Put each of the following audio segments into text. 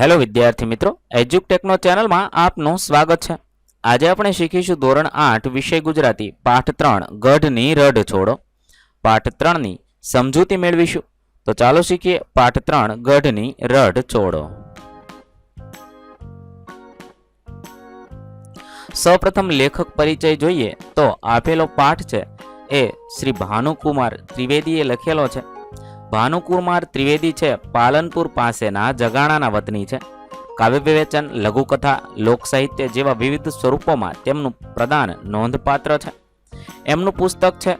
Hello વિદ્યાર્થી મિત્રો એજ્યુકટેકનો ચેનલમાં આપનું સ્વાગત છે. આજે આપણે શીખીશું ધોરણ આઠ, વિષય ગુજરાતી, પાઠ ત્રણ, ગઢની રઢ છોડો પાઠ ત્રણની સમજૂતી મેળવીશું. તો ચાલો શીખીએ પાઠ ત્રણ, ગઢની રઢ છોડો સૌપ્રથમ લેખક પરિચય જોઈએ તો આપેલો પાઠ છે એ શ્રી ભાનુકુમાર ત્રિવેદીએ લખેલો છે. ભાનુકુમાર ત્રિવેદી છે, પાલનપુર પાસેના જગાણાના વતની છે. કાવ્ય વિવેચન લઘુકથા, લોકસાહિત્ય જેવા વિવિધ સ્વરૂપોમાં તેમનું પ્રદાન નોંધપાત્ર છે. એમનું પુસ્તક છે,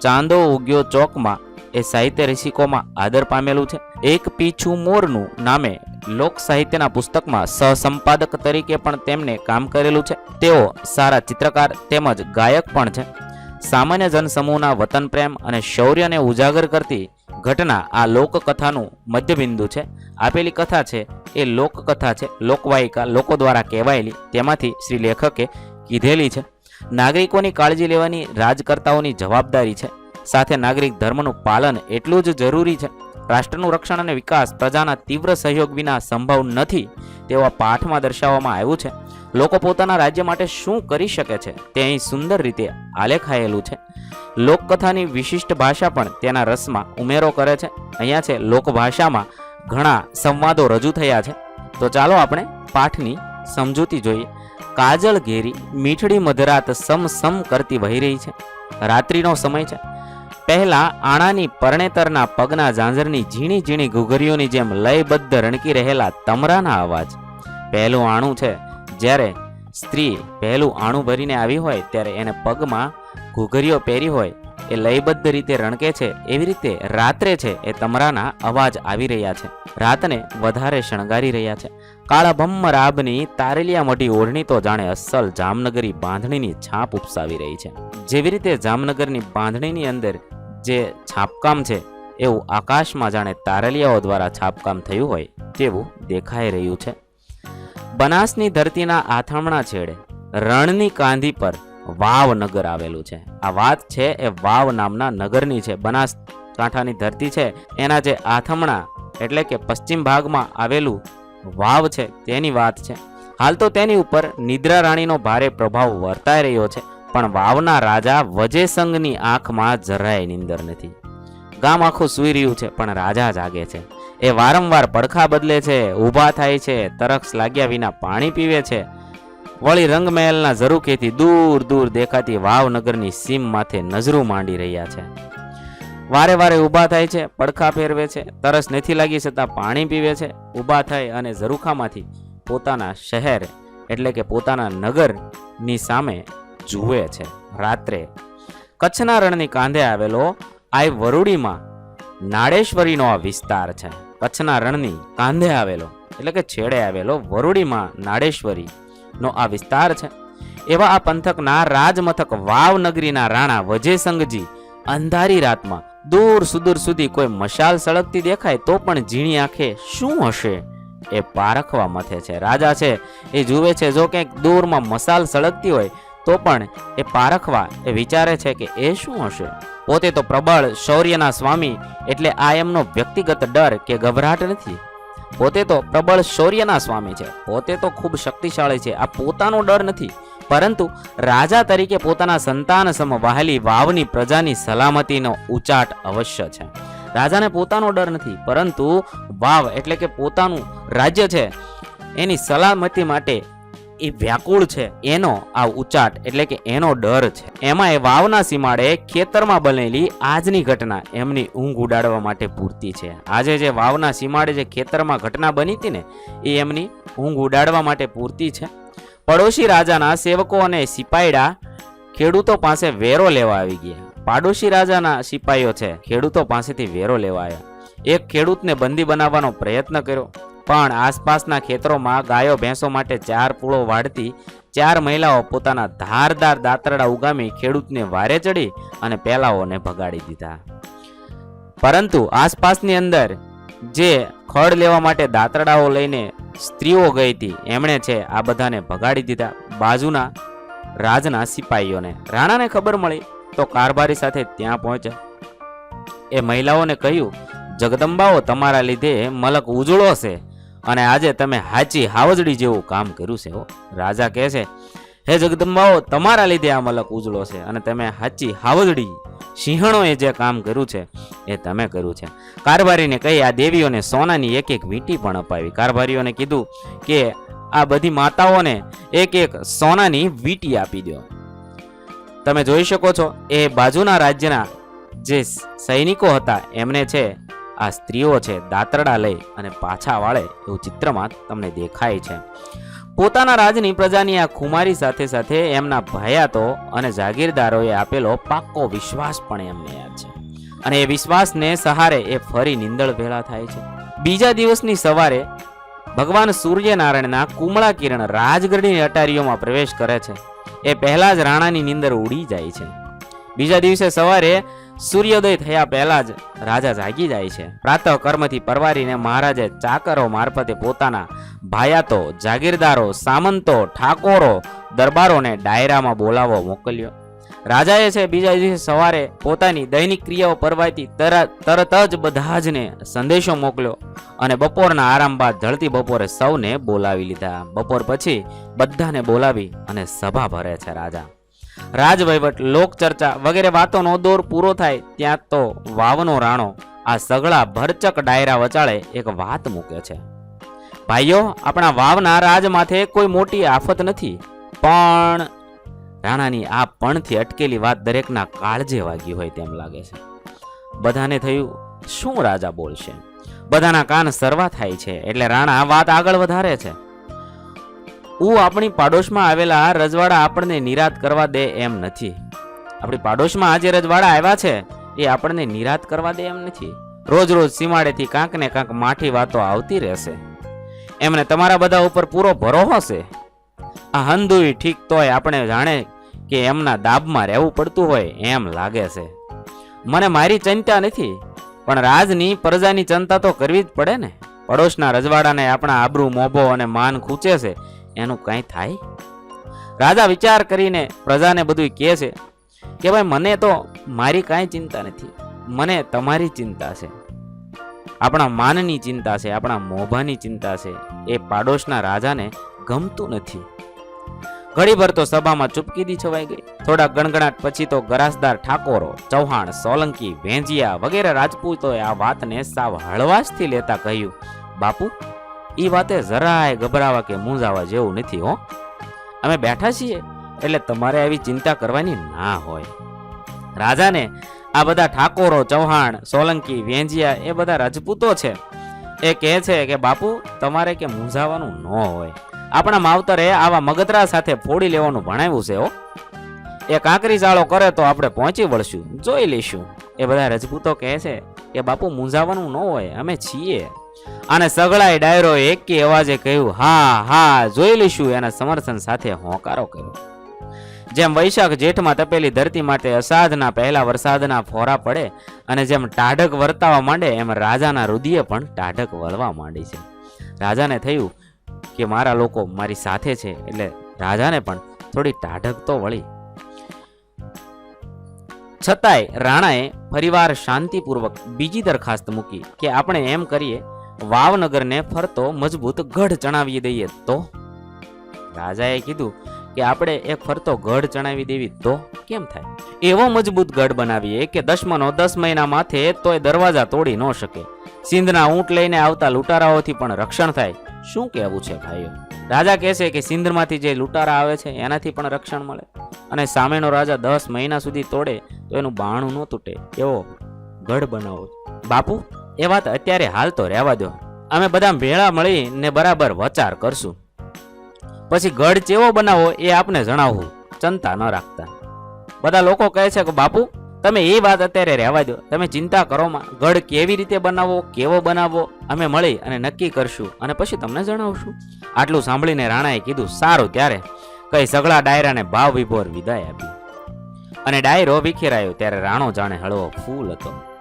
ચાંદો ઉગ્યો ચોકમાં, એ સાહિત્ય રસિકોમાં આદર પામેલું છે. એક પીછું મોરનું નામે લોક સાહિત્યના પુસ્તકમાં સહસંપાદક તરીકે પણ તેમને કામ કરેલું છે. તેઓ સારા ચિત્રકાર તેમજ ગાયક પણ છે. સામાન્ય જનસમૂહના વતન પ્રેમ અને શૌર્યને ઉજાગર કરતી ઘટના આ લોકકથાનું મધ્યબિંદુ છે. આપેલી કથા છે, એ લોકકથા છે, લોકવાયિકા લોકો દ્વારા કહેવાયેલી, તેમાંથી શ્રી લેખકે કીધેલી છે. નાગરિકોની કાળજી લેવાની રાજકર્તાઓની જવાબદારી છે. સાથે નાગરિક ધર્મનું પાલન એટલું જ જરૂરી છે. રાષ્ટ્રનું રક્ષણ અને વિકાસ પ્રજાના તીવ્ર સહયોગ વિના સંભવ નથી તેવા પાઠમાં દર્શાવવામાં આવ્યું છે. લોકો પોતાના રાજ્ય માટે શું કરી શકે છે તે અહીં સુંદર રીતે આલેખાયેલું છે. લોકકથાની વિશિષ્ટ ભાષા પણ તેના રસમાં ઉમેરો કરે છે. અહીંયા છે, લોકભાષામાં ઘણા સંવાદો રજૂ થયા છે. તો ચાલો આપણે પાઠની સમજૂતી જોઈએ. કાજલ ઘેરી મીઠડી મધરાત સમ સમ કરતી વહી રહી છે. રાત્રિનો સમય છે. પહેલાં આણાની પરણેતરના પગના ઝાંઝરની ઝીણી ઝીણી ઘૂઘરીઓની જેમ લયબદ્ધ રણકી રહેલા તમરાના અવાજ. પહેલું આણું છે જ્યારે સ્ત્રી પહેલું આણું ભરીને આવી હોય ત્યારે એને પગમાં ઘૂઘરીઓ પહેરી હોય, એ લયબદ્ધ રીતે રણકે છે, એવી રીતે રાત્રે છે એ તમરાના અવાજ આવી રહ્યા છે. રાતને વધારે શણગારી રહ્યા છે. કાળા ભમ્મ રાબની તારેલિયા મોટી ઓઢણી તો જાણે અસલ જામનગરી બાંધણીની છાપ ઉપસાવી રહી છે. જેવી રીતે જામનગરની બાંધણીની અંદર જે છાપકામ છે, એવું આકાશમાં જાણે તારલિયાઓ દ્વારા છાપકામ થયું હોય, તેવું દેખાઈ રહ્યું છે. બનાસની ધરતીના આથામણા છેડે રણની કાંધી પર વાવ નગર આવેલું છે. આ વાત છે એ વાવ નામના નગરની છે. બનાસ કાંઠાની ધરતી છે. એના જે આથમણા એટલે કે પશ્ચિમ ભાગમાં આવેલું વાવ છે, તેની વાત છે. હાલ તો તેની ઉપર નિદ્રા રાણીનો ભારે પ્રભાવ વર્તાઈ રહ્યો છે, પણ વાવના રાજા વજેસંગની આંખમાં જરાય નિંદર નથી. ગામ આખું સૂઈ રહ્યું છે, પણ રાજા જાગે છે. એ વારંવાર પડખા બદલે છે, ઊભા થાય છે તરક્ષ લાગ્યા વિના પાણી પીવે છે. વળી રંગમહેલના ઝરૂખેથી દૂર દૂર દેખાતી વાવનગરની સીમ માથે નજરું માંડી રહ્યા છે. વારે વારે ઊભા થાય છે, પડખા ફેરવે છે, તરસ નથી લાગી છતાં પાણી પીવે છે, ઊભા થાય અને ઝરૂખામાંથી પોતાના શહેર એટલે કે પોતાના નગરની સામે જુએ છે. રાત્રે કચ્છના રણની કાંધે આવેલો આ વરુડીમાં નાળેશ્વરીનો આ વિસ્તાર છે. કચ્છના રણની કાંધે આવેલો, એટલે કે છેડે આવેલો વરુડીમાં નાડેશ્વરી નો આ વિસ્તાર છે. એવા આ પંથકના રાજમથક વાવનગરીના રાણા વજેસંગજી અંધારી રાતમાં દૂર સુદૂર સુધી કોઈ મશાલ સળગતી દેખાય તો પણ ઝીણી આંખે શું હશે એ પારખવા મથે છે. રાજા છે, એ જુએ છે જો કંઈક દૂરમાં મસાલ સળગતી હોય તો પણ એ પારખવા એ વિચારે છે કે એ શું હશે? પોતે તો પ્રબળ શૌર્યના સ્વામી એટલે આ એમનો વ્યક્તિગત ડર કે ગભરાટ નથી. પોતે તો પ્રબળ શૌર્યના સ્વામી છે. પોતે તો ખૂબ શક્તિશાળી છે. આ પોતાનો ડર નથી. પરંતુ રાજા તરીકે પોતાના સંતાન સમ વહાલી વાવની પ્રજાની સલામતીનો ઉચાટ અવશ્ય છે. રાજાને પોતાનો ડર નથી. પરંતુ વાવ એટલે કે પોતાનું રાજ્ય છે. એની સલામતી માટે એ વ્યાકુળ છે. એનો આ ઉચાટ એટલે કે એનો ડર છે. એમાં એ વાવના સીમાડે ખેતરમાં બનેલી આજની ઘટના એમની ઊંઘ ઉડાડવા માટે પૂરતી છે. આજે જે વાવના સીમાડે જે ખેતરમાં ઘટના બની હતી ને, એ એમની ઊંઘ ઉડાડવા માટે પૂરતી છે. પડોશી રાજાના સેવકો અને સિપાઈડા ખેડૂતો પાસે વેરો લેવા આવી ગયા. પાડોશી રાજાના સિપાઈઓ છે, ખેડૂતો પાસેથી વેરો લેવા આવ્યા. એક ખેડૂતને બંદી બનાવવાનો પ્રયત્ન કર્યો. પણ આસપાસના ખેતરોમાં ગાયો ભેંસો માટે ચાર પૂળો વાળતી ચાર મહિલાઓ પોતાના ધારદાર દાંતરડા ઉગામી ખેડૂતને વારે ચડી અને પેલાઓને ભગાડી દીધા. પરંતુ આસપાસની અંદર જે ખડ લેવા માટે દાંતરડાઓ લઈને સ્ત્રીઓ ગઈ હતી, એમણે છે આ બધાને ભગાડી દીધા. બાજુના રાજના સિપાહીઓને રાણાને ખબર મળી તો કારભારી સાથે ત્યાં પહોંચ્યા. એ મહિલાઓને કહ્યું જગદંબાઓ તમારા લીધે મલક ઉજળો છે અને આજે તમે હાચી હાવજડી જેવું કામ કર્યું છે હો. રાજા કહે છે, હે જગદંબાઓ, તમારા લીધે આ મલક ઉજળો છે અને તમે હાચી હાવજડી, સિંહણોએ જે કામ કર્યું છે એ તમે કર્યું છે. કારભારીને કહી, આ દેવીઓને સોનાની એક એક વીંટી પણ અપાવી. કારભારીઓને કીધું કે, આ બધી માતાઓને એક એક સોનાની વીંટી આપી દો તમે જોઈ શકો છો, એ બાજુના રાજ્યના જે સૈનિકો હતા, એમને છે આ સ્ત્રીઓ છે, દાતરડા લઈ અને પાછા વાળે એવું ચિત્રમાં તમને દેખાય છે. પોતાના રાજની પ્રજાની આ ખુમારી સાથે સાથે એમના ભયાતો અને જાગીરદારોએ આપેલો પાક્કો વિશ્વાસ પણ એમને યાદ છે. અને એ વિશ્વાસને સહારે એ ફરી નિંદળ ભેળા થાય છે. બીજા દિવસની સવારે ભગવાન સૂર્યનારાયણના કુમળા કિરણ રાજગઢની અટારીઓમાં પ્રવેશ કરે છે. એ પહેલા જ રાણાની નિંદર ઉડી જાય છે. બીજા દિવસે સવારે સૂર્યોદય થયા પહેલા જ રાજા જાગી જાય છે. પ્રાતઃ કર્મથી પરવારીને મહારાજે ચાકરો મારફતે પોતાના ભાયાતો, જાગીરદારો, સામંતો, ઠાકોરો, દરબારોને ડાયરામાં બોલાવો મોકલ્યો. રાજાએ છે બીજા દિવસે સવારે પોતાની દૈનિક ક્રિયાઓ પરવાતી તરત જ બધા જને સંદેશો મોકલ્યો અને બપોરના આરામ બાદ ઢળતી બપોરે સૌને બોલાવી લીધા. બપોર પછી બધાને બોલાવી અને સભા ભરે છે રાજા. રાજવહીવટ લોકચર્ચા વગેરે વાતોનો દોર પૂરો થાય ત્યાં તો વાવનો રાણો આ સગળા ભરચક ડાયરા વચાળે એક વાત મૂકે છે. ભાઈઓ, આપણા વાવના રાજ માથે કોઈ મોટી આફત નથી, પણ રાણાની આ પણથી અટકેલી વાત દરેકના કાળજે વાગી હોય તેમ લાગે છે. બધાને થયું શું રાજા બોલશે? બધાના કાન સરવા થાય છે, એટલે રાણા વાત આગળ વધારે છે. હું આપણી પાડોશમાં આવેલા રજવાડા આપણને નિરાત કરવા દે એમ નથી. આપણી પાડોશમાં આજે રજવાડા આવ્યા છે, એ આપણને નિરાત કરવા દે એમ નથી. રોજ રોજ સીમાડેથી કાંક ને કાંક માઠી વાતો આવતી રહેશે. એમને તમારા બધા ઉપર પૂરો ભરોસો છે આ હંધુય ઠીક તોય આપણે જાણે કે એમના દાબમાં રહેવું પડતું હોય એમ લાગે છે. મને મારી ચિંતા નથી, પણ રાજની પ્રજાની ચિંતા તો કરવી જ પડે ને. પડોશના રજવાડાને આપણા આબરૂ મોભો અને માન ખૂચે છે એનું કાંઈ થાય? રાજા વિચાર કરીને પ્રજાને બધું કહે છે કે ભાઈ, મને તો મારી કાંઈ ચિંતા નથી. મને તમારી ચિંતા છે. આપણા માનની ચિંતા છે, આપણા મોભાની ચિંતા છે. એ પાડોશના રાજાને ગમતું નથી. ઘડીભર તો સભામાં ચૂપકીદી છવાઈ ગઈ. થોડા ગણગણાટ પછી તો ગરાસદાર ઠાકોરો, ચૌહાણ, સોલંકી વેંજિયા વગેરે રાજપૂતોએ આ વાતને સાવ હળવાશથી લેતા કહ્યું, બાપુ ઈ વાતે જરાય ગભરાવા કે મૂંઝાવા જેવું નથી, હો. અમે બેઠા છીએ એટલે તમારે આવી ચિંતા કરવાની ના હોય. રાજાને આ બધા ઠાકોરો, ચૌહાણ, સોલંકી, વેંજિયા એ બધા રાજપૂતો છે. એ કહે છે કે, બાપુ, તમારે કે મૂંઝાવાનું ન હોય. આપણા માવતરે આવા મગતરા સાથે ફોડી લેવાનું ભણાવ્યું છે, હો. એ કાંકરી ચાળો કરે તો આપણે પહોંચી વળશું, જોઈ લઈશું. એ બધા રજપૂતો કહે છે કે, બાપુ, મૂંઝાવાનું ન હોય, અમે છીએ. અને સગળાએ ડાયરો એકી અવાજે કહ્યું, હા હા, જોઈ લઈશું. એના સમર્થન સાથે હોંકારો કર્યો. જેમ વૈશાખ જેઠમાં તપેલી ધરતી માટે અસાધના પહેલા વરસાદના ફોરા પડે અને જેમ ટાઢક વર્તાવા માંડે, એમ રાજાના રુધિએ પણ ટાઢક વળવા માંડી છે. રાજાને થયું કે મારા લોકો મારી સાથે છે, એટલે રાજાને પણ થોડી ટાઢક તો વળી. છતાંય રાણાએ ફરીવાર શાંતિપૂર્વક બીજી દરખાસ્ત મૂકી કે આપણે એમ કરીએ વાવનગરને ફરતો મજબૂત ગઢ ચણાવી દઈએ તો? રાજાએ કીધું કે આપણે એક ફરતો ગઢ ચણાવી દેવી તો કેમ થાય? એવો મજબૂત ગઢ બનાવીએ કે દશમનો દસ મહિના માથે તોય દરવાજા તોડી ન શકે. સિંધના ઊંટ લઈને આવતા લૂંટારાઓથી પણ રક્ષણ થાય. શું કહેવું છે ભાઈઓ? રાજા કહેશે કે સિંધમાંથી જે લૂંટારા આવે છે એનાથી પણ રક્ષણ મળે. અને સામેનો રાજા દસ મહિના સુધી તોડે તો એનું બાણું ન તૂટે. એવો ગઢ બનાવો. બાપુ એ વાત અત્યારે હાલ તો રહેવા દો. અમે બધા ભેળા મળીને બરાબર વચાર કરશું. પછી ગઢ ચેવો બનાવો એ આપને જણાવવું ચિંતા ન રાખતા. બધા લોકો કહે છે કે, બાપુ, તમે એ વાત અત્યારે રહેવા દો. તમે ચિંતા કરોમાં ગઢ કેવી રીતે બનાવવો કેવો બનાવવો અમે મળી અને નક્કી કરશું અને પછી તમને જણાવશું. આટલું સાંભળીને રાણાએ કીધું, સારું, ત્યારે. કઈ સગળા ડાયરાને ભાવ વિભોર વિદાય આપી. અને ડાયરો વિખેરાયો ત્યારે રાણો જાણે હળવો ફૂલ હતો.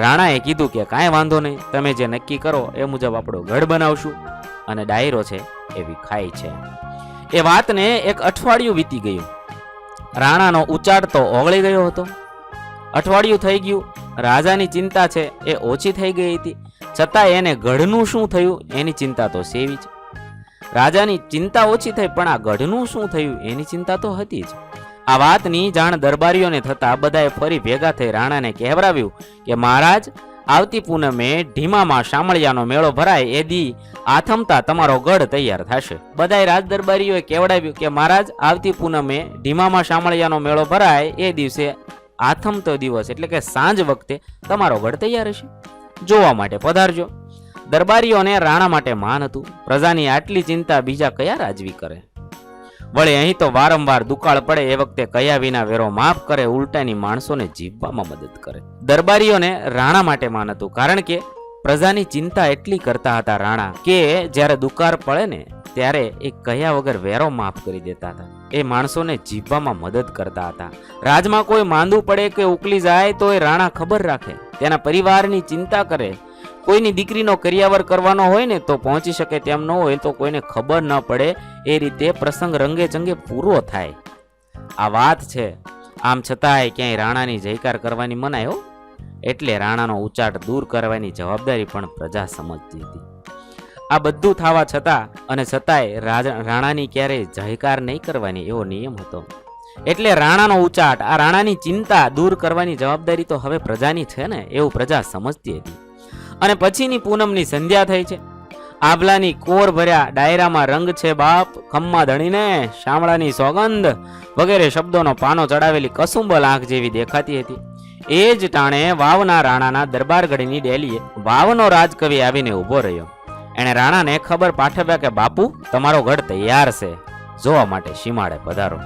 રાણાએ કીધું કે કાંઈ વાંધો નહીં, તમે જે નક્કી કરો એ મુજબ આપણો ગઢ બનાવશું અને ડાયરો છે એ વિખાય છે. એ વાતને એક અઠવાડિયું વીતી ગયું. રાણાનો ઉચાડ તો ઓગળી ગયો હતો. અઠવાડિયું થઈ ગયું, રાજાની ચિંતા છે એ ઓછી થઈ ગઈ હતી. છતાં એને ગઢનું શું થયું એની ચિંતા તો સેવી જ. રાજાની ચિંતા ઓછી થઈ પણ આ ગઢનું શું થયું એની ચિંતા તો હતી જ. આ વાતની જાણ દરબારીઓને થતા બધાએ ફરી ભેગા થઈ રાણાને કહેવરાવ્યું કે, મહારાજ, આવતી પૂનમે ઢીમામાં શામળિયાનો મેળો ભરાય, એ દી આથમતા તમારો ગઢ તૈયાર થશે. બધાએ રાજ દરબારીઓએ કેવડાવ્યું કે, મહારાજ, આવતી પૂનમે ઢીમામાં શામળિયાનો મેળો ભરાય, એ દિવસે આથમતો દિવસ એટલે કે સાંજ વખતે તમારો ગઢ તૈયાર હશે. જોવા માટે પધારજો દરબારીઓને રાણા માટે માન હતું. પ્રજાની આટલી ચિંતા બીજા કયા રાજવી કરે? વળે અહીં તો વારંવાર દુકાળ પડે એ વખતે કયા વિના વેરો માફ કરે ઉલટાની માણસોને જીવવામાં મદદ કરે. દરબારીઓને રાણા માટે માન હતું, કારણ કે પ્રજાની ચિંતા એટલી કરતા હતા રાણા કે જ્યારે દુકાળ પડે ને ત્યારે એ કયા વગર વેરો માફ કરી દેતા હતા. એ માણસોને જીવવામાં મદદ કરતા હતા. રાજમાં કોઈ માંદું પડે કે ઉકલી જાય તો એ રાણા ખબર રાખે. તેના પરિવારની ચિંતા કરે કોઈની દીકરીનો કરિયાવર કરવાનો હોય ને તો પહોંચી શકે તેમ ન હોય તો કોઈને ખબર ન પડે. એ રીતે પ્રસંગ રંગે ચંગે પૂરો થાય. આ વાત છે. આમ છતાંય ક્યાંય રાણાની જયકાર કરવાની મનાય હો. એટલે રાણાનો ઉચાટ દૂર કરવાની જવાબદારી પણ પ્રજા સમજતી હતી. આ બધું થવા છતાં અને છતાંય રાણાની ક્યારેય જયકાર નહીં કરવાની એવો નિયમ હતો. એટલે રાણાનો ઉચાટ, આ રાણાની ચિંતા દૂર કરવાની જવાબદારી તો હવે પ્રજાની છે ને, એવું પ્રજા સમજતી હતી. અને પછીની પૂનમની સંધ્યા થઈ છે. આભલાની કોર ભર્યા ડાયરામાં રંગ છે બાપ, ખમ્મા ધણીને શામળાની સોગંધ વગેરે શબ્દોનો પાનો ચડાવેલી કસુંબલ આંખ જેવી દેખાતી હતી. એ જ ટાણે વાવના રાણાના દરબારગઢની ડેલીએ વાવનો રાજકવિ આવીને ઊભો રહ્યો. એણે રાણાને ખબર પાઠવ્યા કે, બાપુ, તમારો ગઢ તૈયાર છે. જોવા માટે સીમાડે પધારો.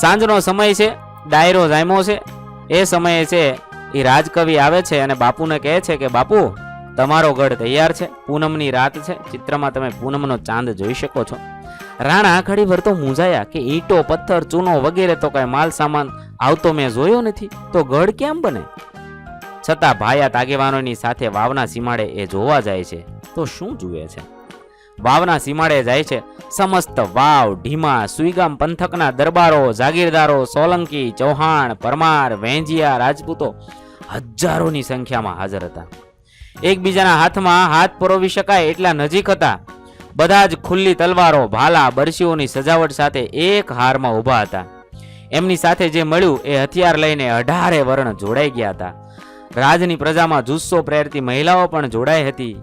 સાંજનો સમય છે, ડાયરો જામ્યો છે. એ સમયે છે એ રાજકવિ આવે છે અને બાપુને કહે છે કે, બાપુ, તમારો ગઢ તૈયાર છે. પૂનમની રાત છે. ચિત્રમાં તમે પૂનમનો ચાંદ જોઈ શકો છો. રાણા ઘડી ભર તો મૂંઝાયા કે ઈંટો, પથ્થર, ચૂનો વગેરે તો કઈ માલ સામાન આવતો મેં જોયો નથી. તો ગઢ કેમ બને? છતાં ભાયાત આગેવાનોની સાથે વાવના સીમાડે એ જોવા જાય છે. તો શું જુએ છે? વાવના સીમાડે જાય છે. સમસ્ત વાવ, ઢીમા, સુઈગામ પંથકના દરબારો, જાગીરદારો, સોલંકી, ચૌહાણ, પરમાર, વેંજિયા, રાજપૂતો હજારોની સંખ્યામાં હાજર હતા. એકબીજાના હાથમાં હાથ પરોવી શકાય એટલા નજીક હતા. બધા જ ખુલ્લી તલવારો, ભાલા બરશીઓની સજાવટ સાથે એક હારમાં ઊભા હતા. એમની સાથે જે મળ્યું એ હથિયાર લઈને અઢારે વર્ણ જોડાઈ ગયા હતા. રાજની પ્રજામાં જુસ્સો પ્રેરતી મહિલાઓ પણ જોડાઈ હતી.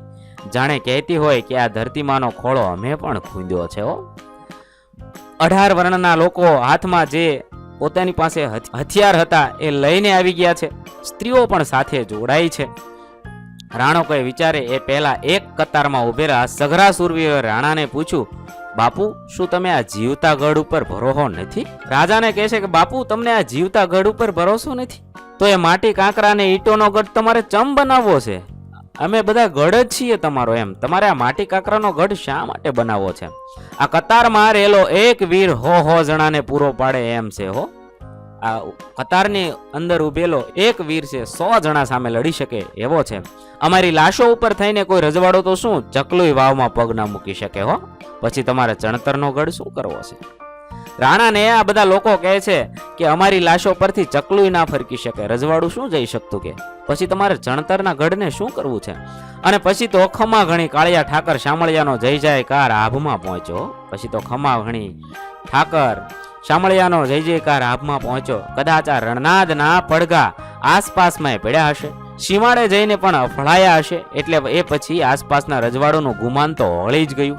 જાણે કહેતી હોય કે આ ધરતીમાંનો ખોળો અમે પણ ખૂંદ્યો છે હો. અઢાર વર્ણના લોકો હાથમાં જે પોતાની પાસે હથ- હથિયાર હતા એ લઈને આવી ગયા છે. સ્ત્રીઓ પણ સાથે જોડાઈ છે. રાણો કોઈ વિચારે એ પહેલા એક કતારમાં ઉભેલા સઘરા સુરવીઓએ રાણાને પૂછ્યું, બાપુ, શું તમે આ જીવતા ગઢ ઉપર ભરોહો નથી? રાજાને કહે છે કે, બાપુ, તમને આ જીવતા ગઢ ઉપર ભરોસો નથી? તો એ માટી કાંકરા અને ઈંટોનો ગઢ તમારે ચમ બનાવવો છે. અમે બધા ગઢ જ છીએ તમારો એમ. તમારે આ માટી કાંકરાનો ગઢ શા માટે બનાવવો છે? આ કતારમાં રહેલો એક વીર હો હો જણાને પૂરો પાડે એમ છે, હો. આ કતારની અંદર ઉભેલો એક વીર છે, સો જણા સામે લડી શકે એવો છે. અમારી લાશો ઉપર થઈને કોઈ રજવાડો તો શું? ચકલુય વાવમાં પગ ના મૂકી શકે, હો. પછી તમારે ચણતરનો ગઢ શું કરવો છે? રાણાને આ બધા લોકો કહે છે કે અમારી લાશો પરથી ચકલુય ના ફરકી શકે. રજવાડું શું જઈ શકતું કે? પછી તમારે જણતરના ગઢને શું કરવું છે? અને પછી તો ખમા ઘણી કાળિયા ઠાકર શામળિયાનો જય જયકાર આભમાં પહોંચ્યો. પછી તો ખમા ઘણી ઠાકર શામળિયાનો જય જયકાર આભમાં પહોંચ્યો. કદાચ આ રણનાદના પડઘા આસપાસમાં પડ્યા હશે. સીમાડે જઈને પણ અફળાયા હશે. એટલે એ પછી આસપાસના રજવાડોનું ગુમાન તો હળી જ ગયું.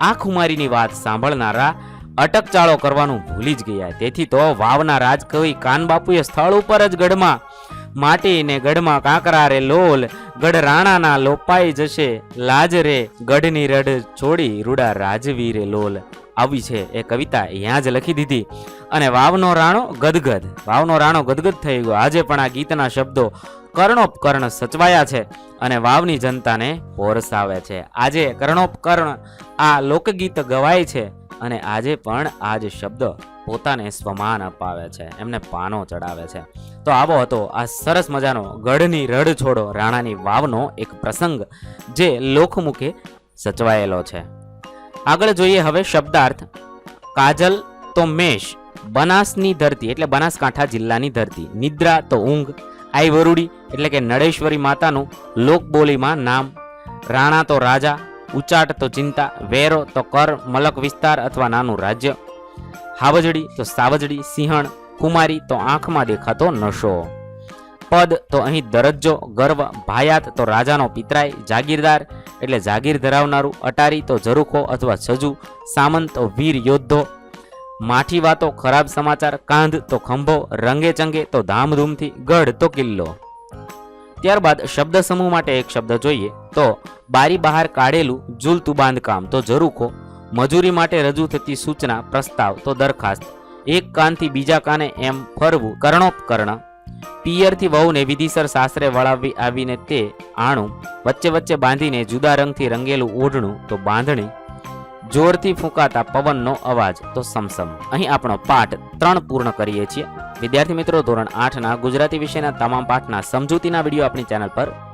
આ ખુમારીની વાત સાંભળનારા અટકચાળો કરવાનું ભૂલી જ ગયા. તેથી તો વાવના રાજકવિ કાનબાપુએ સ્થળ ઉપર જ ગઢમાં માટી ને ગઢમાં કાંકરા રે લોલ, ગઢ રાણાના લોપાઈ જશે, લાજ રે, ગઢની રઢ છોડી રૂડા રાજવી રે લોલ. આવી છે એ કવિતા અહીંયા જ લખી દીધી. અને વાવનો રાણો ગદગદ, વાવનો રાણો ગદગદ થઈ ગયો. આજે પણ આ ગીતના શબ્દો કર્ણોપકર્ણ સચવાયા છે અને વાવની જનતાને પોરસાવે છે. આજે કર્ણોપકર્ણ આ લોકગીત ગવાય છે અને આજે પણ આ જ શબ્દ પોતાને સ્વમાન અપાવે છે, એમને પાનો ચડાવે છે. તો આવો હતો આ સરસ મજાનો ગઢની રડ છોડો રાણાની વાવનો એક પ્રસંગ જે લોકમુખે સચવાયેલો છે. આગળ જોઈએ હવે શબ્દાર્થ, કાજલ તો મેષ, બનાસની ધરતી એટલે બનાસકાંઠા જિલ્લાની ધરતી, નિદ્રા તો ઊંઘ, આઈવરુડી એટલે કે નળેશ્વરી માતાનું લોકબોલીમાં નામ, રાણા તો રાજા, ઉચાટ તો ચિંતા, વેરો તો કર, મલક વિસ્તાર અથવા નાનું રાજ્ય હાવજડી તો સાવજડી સિંહણ, કુમારી તો આંખમાં દેખાતો નશો. પદ તો અહીં દરજ્જો, ગર્વ, ભાયાત તો રાજાનો પિતરાય, જાગીરદાર એટલે જાગીર ધરાવનારું, અટારી તો ઝરૂખો અથવા છજુ, સામંત તો વીર યોદ્ધો. માઠી વાતો, ખરાબ સમાચાર, કાંધ તો ખંભો, રંગે ચંગે તો ધામધૂમથી ગઢ તો કિલ્લો. ત્યારબાદ શબ્દ સમૂહ માટે એક શબ્દ જોઈએ તો, બારી બહાર કાઢેલું ઝૂલતું બાંધકામ તો ઝરૂખો મજૂરી માટે રજૂ થતી સૂચના, પ્રસ્તાવ તો દરખાસ્ત. એક કાનથી બીજા કાને એમ ફરવું, કર્ણોપકર્ણ. પિયરથી વહુને વિધિસર સાસરે વળાવી આવીને તે આણું, વચ્ચે વચ્ચે બાંધીને જુદા રંગથી રંગેલું ઓઢણું તો બાંધણી. જોરથી ફૂંકાતા પવનનો અવાજ તો સમસમ. અહીં આપણો પાઠ ત્રણ પૂર્ણ કરીએ છીએ. વિદ્યાર્થી મિત્રો, ધોરણ આઠના ગુજરાતી વિષયના તમામ પાઠના સમજૂતીના વીડિયો આપણી ચેનલ પર